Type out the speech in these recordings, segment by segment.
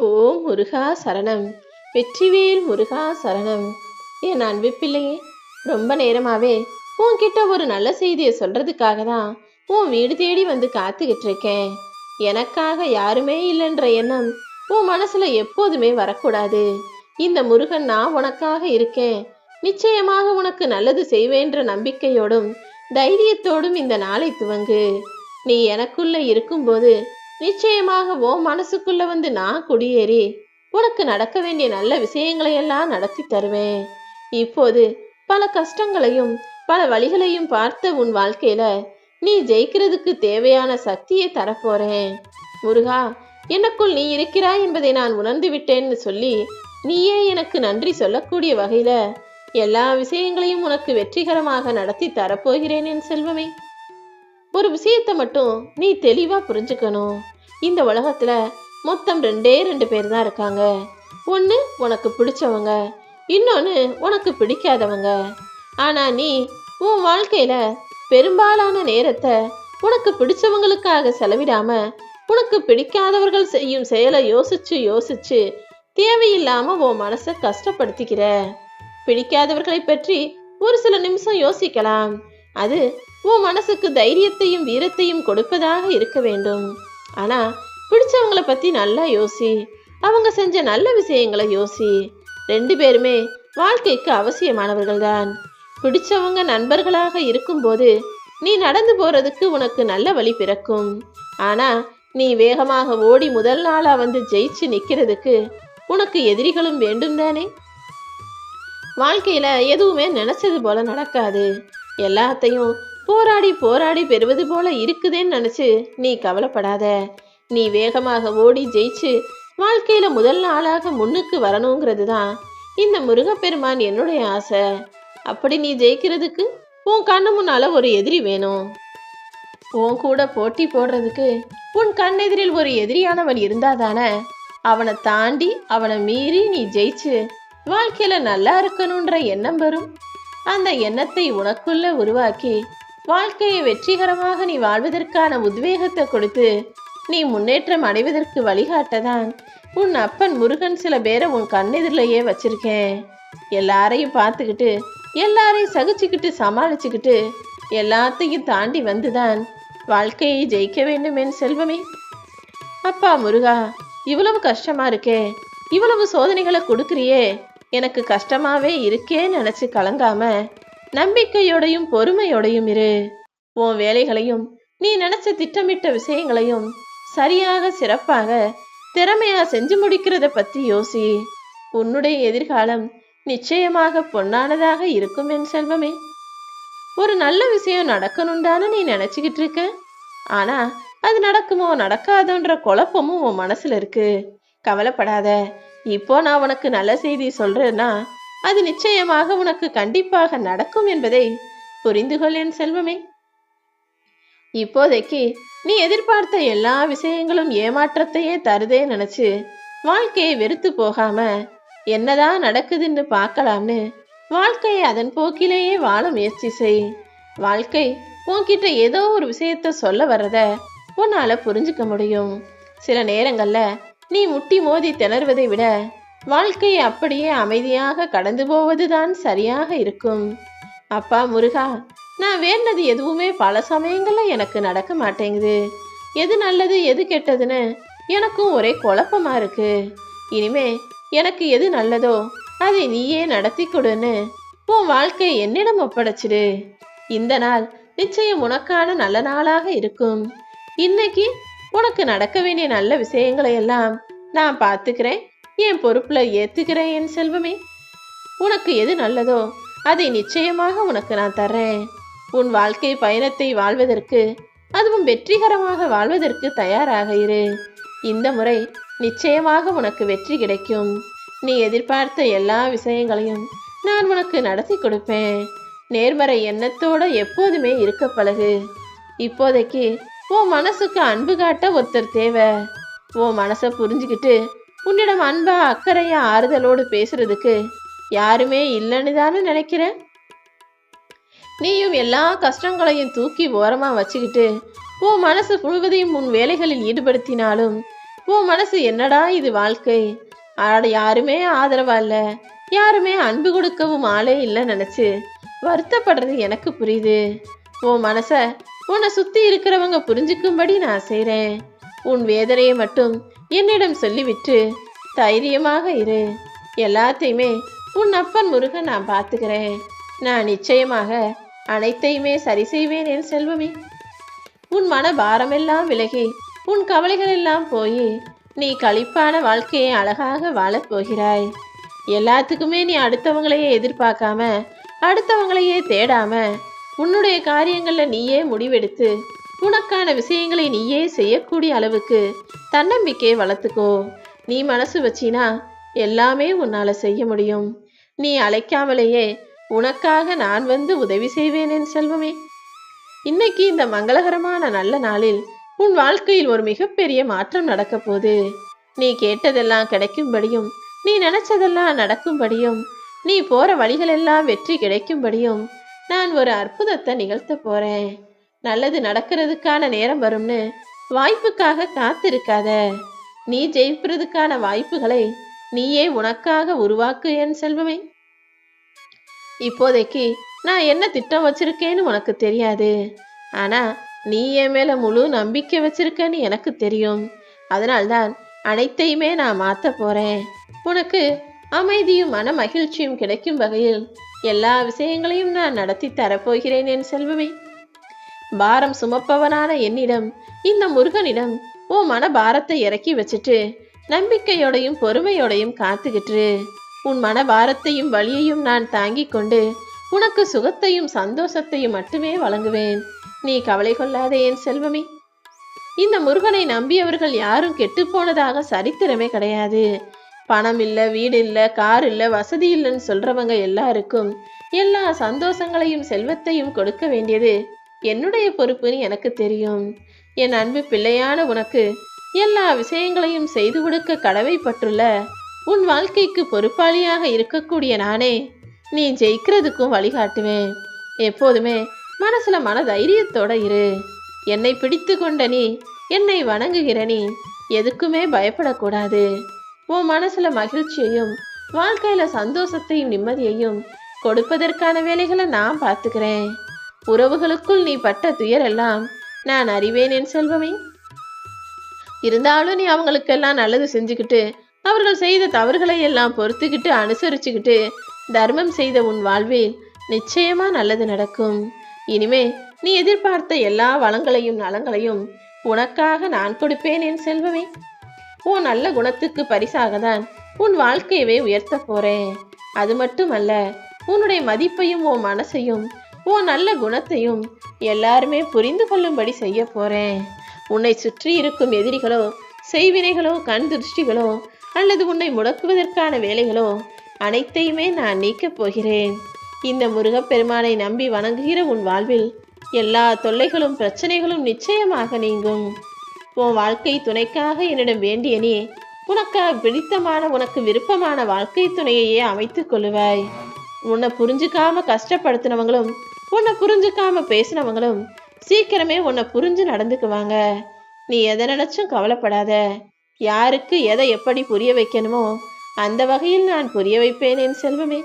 ஓ முருகா சரணம். வெற்றிவேல் முருகா சரணம். என் அன்பு பிள்ளையே ரொம்ப நேரமாவே உன்கிட்ட ஒரு நல்ல செய்தியை சொல்றதுக்காக தான் உன் வீடு தேடி வந்து காத்துக்கிட்டு இருக்கேன் எனக்காக யாருமே இல்லைன்ற எண்ணம் உன் மனசுல எப்போதுமே வரக்கூடாது. இந்த முருகன் நான் உனக்காக இருக்கேன். நிச்சயமாக உனக்கு நல்லது செய்வேன்ற நம்பிக்கையோடும் தைரியத்தோடும் இந்த நாளை துவங்கு. நீ எனக்குள்ள இருக்கும்போது நிச்சயமாக ஓ மனசுக்குள்ள வந்து நான் குடியேறி உனக்கு நடக்க வேண்டிய நல்ல விஷயங்களை எல்லாம் நடத்தி தருவேன். இப்போது பல கஷ்டங்களையும் பல வழிகளையும் பார்த்த உன் வாழ்க்கையில நீ ஜெயிக்கிறதுக்கு தேவையான சக்தியை தரப்போறேன். முருகா எனக்குள் நீ இருக்கிறாய் என்பதை நான் உணர்ந்து விட்டேன்னு சொல்லி நீயே எனக்கு நன்றி சொல்லக்கூடிய வகையில எல்லா விஷயங்களையும் உனக்கு வெற்றிகரமாக நடத்தி தரப்போகிறேன் என் செல்வமே. ஒரு விஷயத்தை மட்டும் நீ தெளிவாக புரிஞ்சுக்கணும். இந்த உலகத்தில் மொத்தம் ரெண்டே ரெண்டு பேர் தான் இருக்காங்க. ஒன்று உனக்கு பிடிச்சவங்க இன்னொன்று உனக்கு பிடிக்காதவங்க. ஆனால் நீ உன் வாழ்க்கையில் பெரும்பாலான நேரத்தை உனக்கு பிடிச்சவங்களுக்காக செலவிடாம உனக்கு பிடிக்காதவர்கள் செய்யும் செயலை யோசிச்சு யோசிச்சு தேவையில்லாம உன் மனசை கஷ்டப்படுத்திக்கிற. பிடிக்காதவர்களை பற்றி ஒரு சில நிமிஷம் யோசிக்கலாம். அது உன் மனசுக்கு தைரியத்தையும் வீரத்தையும் கொடுப்பதாக இருக்க வேண்டும். ஆனா பிடிச்சவங்கள பத்தி நல்லா யோசி. அவங்க செஞ்ச நல்ல விஷயங்களை யோசி. ரெண்டு பேருமே வாழ்க்கைக்கு அவசியமானவர்கள் தான் பிடிச்சவங்க நண்பர்களாக இருக்கும்போது நீ நடந்து போறதுக்கு உனக்கு நல்ல வழி பிறக்கும். ஆனா நீ வேகமாக ஓடி முதல் நாளா வந்து ஜெயிச்சு நிக்கிறதுக்கு உனக்கு எதிரிகளும் வேண்டும் தானே? வாழ்க்கையில எதுவுமே நினைச்சது போல நடக்காது. எல்லாத்தையும் போராடி போராடி பெறுவது போல இருக்குதேன்னு நினைச்சு நீ கவலைப்படாத. நீ வேகமாக ஓடி ஜெயிச்சு வாழ்க்கையில முதல் நாளாக முன்னுக்கு வரணுங்கிறது தான் இந்த முருகப்பெருமான் என்னுடைய ஆசை. அப்படி நீ ஜெயிக்கிறதுக்கு உன் கண்ணு முன்னால ஒரு எதிரி வேணும். உன் கூட போட்டி போடுறதுக்கு உன் கண்ணெதிரில் ஒரு எதிரியானவன் இருந்தாதானே அவனை தாண்டி அவனை மீறி நீ ஜெயிச்சு வாழ்க்கையில நல்லா இருக்கணுன்ற எண்ணம் வரும். அந்த எண்ணத்தை உனக்குள்ள உருவாக்கி வாழ்க்கையை வெற்றிகரமாக நீ வாழ்வதற்கான உத்வேகத்தை கொடுத்து நீ முன்னேற்றம் அடைவதற்கு வழிகாட்டதான். உன் அப்பன் முருகன் சில பேரை உன் கண்ணெதிரிலேயே வச்சிருக்கேன். எல்லாரையும் பார்த்துக்கிட்டு எல்லாரையும் சகிச்சுக்கிட்டு சமாளிச்சுக்கிட்டு எல்லாத்தையும் தாண்டி வந்துதான் வாழ்க்கையை ஜெயிக்க வேண்டும் என் செல்வமே. அப்பா முருகா இவ்வளவு கஷ்டமா இருக்கே. இவ்வளவு சோதனைகளை கொடுக்குறியே. எனக்கு கஷ்டமாவே இருக்கேன்னு நினச்சி கலங்காம நம்பிக்கையோடையும் பொறுமையோடையும் இரு. உன் வேலைகளையும் நீ நினைச்ச திட்டமிட்ட விஷயங்களையும் சரியாக சிறப்பாக திறமையா செஞ்சு முடிக்கிறத பத்தி யோசி. உன்னுடைய எதிர்காலம் நிச்சயமாக பொன்னானதாக இருக்கும் என் செல்வமே. ஒரு நல்ல விஷயம் நடக்கணும்டான்னு நீ நினைச்சுக்கிட்டு இருக்க? ஆனா அது நடக்குமோ நடக்காதோன்ற குழப்பமும் உன் மனசுல இருக்கு. கவலைப்படாத. இப்போ நான் உனக்கு நல்ல செய்தி சொல்றேன்னா அது நிச்சயமாக உனக்கு கண்டிப்பாக நடக்கும் என்பதை புரிந்து கொள் என் செல்வமே. இப்போதைக்கு நீ எதிர்பார்த்த எல்லா விஷயங்களும் ஏமாற்றத்தையே தருதே நினைச்சு வாழ்க்கையை வெறுத்து போகாம என்னதான் நடக்குதுன்னு பார்க்கலாம்னு வாழ்க்கையை அதன் போக்கிலேயே வாழ முயற்சி செய். வாழ்க்கை உன்கிட்ட ஏதோ ஒரு விஷயத்த சொல்ல வர்றத உன்னால புரிஞ்சுக்க முடியும். சில நேரங்கள்ல நீ முட்டி மோதி திணறுவதை விட வாழ்க்கை அப்படியே அமைதியாக கடந்து போவதுதான் சரியாக இருக்கும். அப்பா முருகா நான் வேண்டது எதுவுமே பல சமயங்களில் எனக்கு நடக்க மாட்டேங்குது. எது நல்லது எது கெட்டதுன்னு எனக்கும் ஒரே குழப்பமா இருக்கு. இனிமே எனக்கு எது நல்லதோ அதை நீயே நடத்தி கொடுன்னு உன் வாழ்க்கை என்னிடம் ஒப்படைச்சிடு. இந்த நாள் நிச்சயம் உனக்கான நல்ல நாளாக இருக்கும். இன்னைக்கு உனக்கு நடக்க வேண்டிய நல்ல விஷயங்களை எல்லாம் நான் பார்த்துக்கிறேன். என் பொறுப்புல ஏத்துக்கிறேன் என் செல்வமே. உனக்கு எது நல்லதோ அதை நிச்சயமாக உனக்கு நான் தர்றேன். உன் வாழ்க்கை பயணத்தை வாழ்வதற்கு அதுவும் வெற்றிகரமாக வாழ்வதற்கு தயாராக இரு. இந்த முறை நிச்சயமாக உனக்கு வெற்றி கிடைக்கும். நீ எதிர்பார்த்த எல்லா விஷயங்களையும் நான் உனக்கு நடத்தி கொடுப்பேன். நேர்மறை எண்ணத்தோட எப்போதுமே இருக்க பழகு. இப்போதைக்கு உன் மனசுக்கு அன்பு காட்ட ஒருத்தர் தேவை. உன் மனசை புரிஞ்சுக்கிட்டு உன்னிடம் அன்பா அக்கறையா ஆறுதலோடு பேசுறதுக்கு யாருமே இல்லைன்னு தானே நினைக்கிறேன்? நீயும் எல்லா கஷ்டங்களையும் தூக்கி ஓரமா வச்சுக்கிட்டு உன் மனசு முழுவதையும் உன் வேலைகளில் ஈடுபடுத்தினாலும் உன் மனசு என்னடா இது வாழ்க்கை? ஆட யாருமே ஆதரவா இல்ல. யாருமே அன்பு கொடுக்கவும் ஆளே இல்லை நினைச்சு வருத்தப்படுறது எனக்கு புரியுது. உன் மனச உன்னை சுத்தி இருக்கிறவங்க புரிஞ்சுக்கும்படி நான் செய்கிறேன் உன் வேதனையை மட்டும் என்னிடம் சொல்லிவிட்டு தைரியமாக இரு. எல்லாத்தையுமே உன் அப்பன் முருகன் நான் பார்த்துக்கிறேன். நான் நிச்சயமாக அனைத்தையுமே சரி செய்வேன் என் செல்வமே. உன் மன பாரமெல்லாம் விலகி உன் கவலைகள் எல்லாம் போய் நீ களிப்பான வாழ்க்கையை அழகாக வாழப் போகிறாய். எல்லாத்துக்குமே நீ அடுத்தவங்களையே எதிர்பார்க்காம அடுத்தவங்களையே தேடாம உன்னுடைய காரியங்கள்ல நீயே முடிவெடுத்து உனக்கான விஷயங்களை நீயே செய்யக்கூடிய அளவுக்கு தன்னம்பிக்கையை வளர்த்துக்கோ. நீ மனசு வச்சினா எல்லாமே உன்னால செய்ய முடியும். நீ அழைக்காமலேயே உனக்காக நான் வந்து உதவி செய்வேன் என் செல்வமே. இன்னைக்கு இந்த மங்களகரமான நல்ல நாளில் உன் வாழ்க்கையில் ஒரு மிகப்பெரிய மாற்றம் நடக்க போது நீ கேட்டதெல்லாம் கிடைக்கும்படியும் நீ நினைச்சதெல்லாம் நடக்கும்படியும் நீ போற வழிகளெல்லாம் வெற்றி கிடைக்கும்படியும் நான் ஒரு அற்புதத்தை நிகழ்த்த போறேன். நல்லது நடக்கிறதுக்கான நேரம் வரும்னு வாய்ப்புக்காக காத்திருக்காத. நீ ஜெயிக்கிறதுக்கான வாய்ப்புகளை நீயே உனக்காக உருவாக்கு என் செல்வமே. இப்போதைக்கு நான் என்ன திட்டம் வச்சிருக்கேன்னு உனக்கு தெரியாது. ஆனா நீ என் மேல முழு நம்பிக்கை வச்சிருக்கன்னு எனக்கு தெரியும். அதனால்தான் அனைத்தையுமே நான் மாத்த போறேன். உனக்கு அமைதியும் மன மகிழ்ச்சியும் கிடைக்கும் வகையில் எல்லா விஷயங்களையும் நான் நடத்தி தரப்போகிறேன் என் செல்வமே. பாரம் சுமப்பவனான என்னிடம் இந்த முருகனிடம் உன் மன பாரத்தை இறக்கி வச்சுட்டு நம்பிக்கையோடையும் பொறுமையோடையும் காத்துக்கிட்டு உன் மன பாரத்தையும் வலியையும் நான் தாங்கிக் கொண்டு உனக்கு சுகத்தையும் சந்தோஷத்தையும் மட்டுமே வழங்குவேன். நீ கவலை கொள்ளாதே என் செல்வமே. இந்த முருகனை நம்பியவர்கள் யாரும் கெட்டு போனதாக சரித்திரமே கிடையாது. பணம் இல்லை வீடு இல்லை கார் இல்லை வசதி இல்லைன்னு சொல்றவங்க எல்லாருக்கும் எல்லா சந்தோஷங்களையும் செல்வத்தையும் கொடுக்க வேண்டியது என்னுடைய பொறுப்புன்னு எனக்கு தெரியும். என் அன்பு பிள்ளையான உனக்கு எல்லா விஷயங்களையும் செய்து கொடுக்க கடமைப்பட்டுள்ள உன் வாழ்க்கைக்கு பொறுப்பாளியாக இருக்கக்கூடிய நானே. நீ ஜெயிக்கிறதுக்கும் வழிகாட்டுவேன். எப்போதுமே மனசுல மன தைரியத்தோட இரு. என்னை பிடித்து கொண்ட நீ என்னை வணங்குகிற நீ எதுக்குமே பயப்படக்கூடாது. உன் மனசுல மகிழ்ச்சியையும் வாழ்க்கையில சந்தோஷத்தையும் நிம்மதியையும் கொடுப்பதற்கான வேலைகளை நான் பார்த்துக்கிறேன். உறவுகளுக்குள் நீ பட்ட துயரெல்லாம் நான் அறிவேன் என் செல்வமே. இருந்தாலும் நீ அவங்களுக்கெல்லாம் நல்லது செஞ்சுக்கிட்டு அவர்கள் செய்த தவறுகளை எல்லாம் பொறுத்துக்கிட்டு அனுசரிச்சுக்கிட்டு தர்மம் செய்த உன் வாழ்வில் நிச்சயமா நல்லது நடக்கும். இனிமே நீ எதிர்பார்த்த எல்லா வளங்களையும் நலங்களையும் உனக்காக நான் கொடுப்பேன் என் செல்வமே. உன் நல்ல குணத்துக்கு பரிசாக தான் உன் வாழ்க்கையவே உயர்த்த போறேன். அது மட்டுமல்ல உன்னுடைய மதிப்பையும் உன் மனசையும் உன் நல்ல குணத்தையும் எல்லாருமே புரிந்து கொள்ளும்படி செய்ய போறேன். உன்னை சுற்றி இருக்கும் எதிரிகளோ செய்வினைகளோ கண் திருஷ்டிகளோ அல்லது உன்னை முடக்குவதற்கான வேலைகளோ அனைத்தையுமே நான் நீக்கப் போகிறேன். இந்த முருகப்பெருமானை நம்பி வணங்குகிற உன் வாழ்வில் எல்லா தொல்லைகளும் பிரச்சனைகளும் நிச்சயமாக நீங்கும். உன் வாழ்க்கை துணைக்காக என்னிடம் வேண்டிய நீ உனக்காக பிடித்தமான உனக்கு விருப்பமான வாழ்க்கை துணையையே அமைத்துக் கொள்ளுவாய். உன்னை புரிஞ்சுக்காம கஷ்டப்படுத்தினவங்களும் உன்னை புரிஞ்சுக்காம பேசினவங்களும் சீக்கிரமே உன்னை புரிஞ்சு நடந்துக்குவாங்க. நீ எதை நினைச்சும் கவலைப்படாத. யாருக்கு எதை எப்படி புரிய வைக்கணுமோ அந்த வகையில் நான் புரிய வைப்பேன் என் செல்வமே.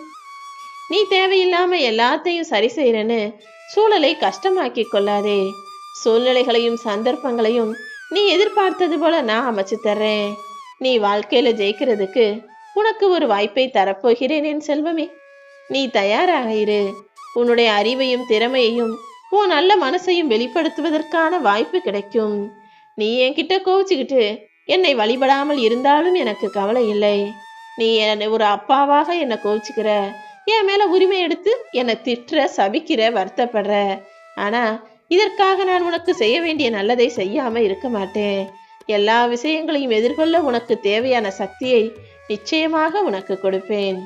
நீ தேவையில்லாம எல்லாத்தையும் சரி செய்யறேன்னு சூழலை கஷ்டமாக்கி கொள்ளாதே. சூழ்நிலைகளையும் சந்தர்ப்பங்களையும் நீ எதிர்பார்த்தது போல நான் அமைச்சு தர்றேன். நீ வாழ்க்கையில ஜெயிக்கிறதுக்கு உனக்கு ஒரு வாய்ப்பை தரப்போகிறேன் என் செல்வமே. நீ தயாராக இரு. உன்னுடைய அறிவையும் திறமையையும் உன் நல்ல மனசையும் வெளிப்படுத்துவதற்கான வாய்ப்பு கிடைக்கும். நீ என்கிட்ட கோவிச்சுக்கிட்டு என்னை வழிபடாமல் இருந்தாலும் எனக்கு கவலை இல்லை. நீ என்னை ஒரு அப்பாவாக என்னை கோவிச்சுக்கிற என் மேல உரிமை எடுத்து என்னை திட்டுற சபிக்கிற வருத்தப்படுற. ஆனா இதற்காக நான் உனக்கு செய்ய வேண்டிய நல்லதை செய்யாம இருக்க மாட்டேன். எல்லா விஷயங்களையும் எதிர்கொள்ள உனக்கு தேவையான சக்தியை நிச்சயமாக உனக்கு கொடுப்பேன்.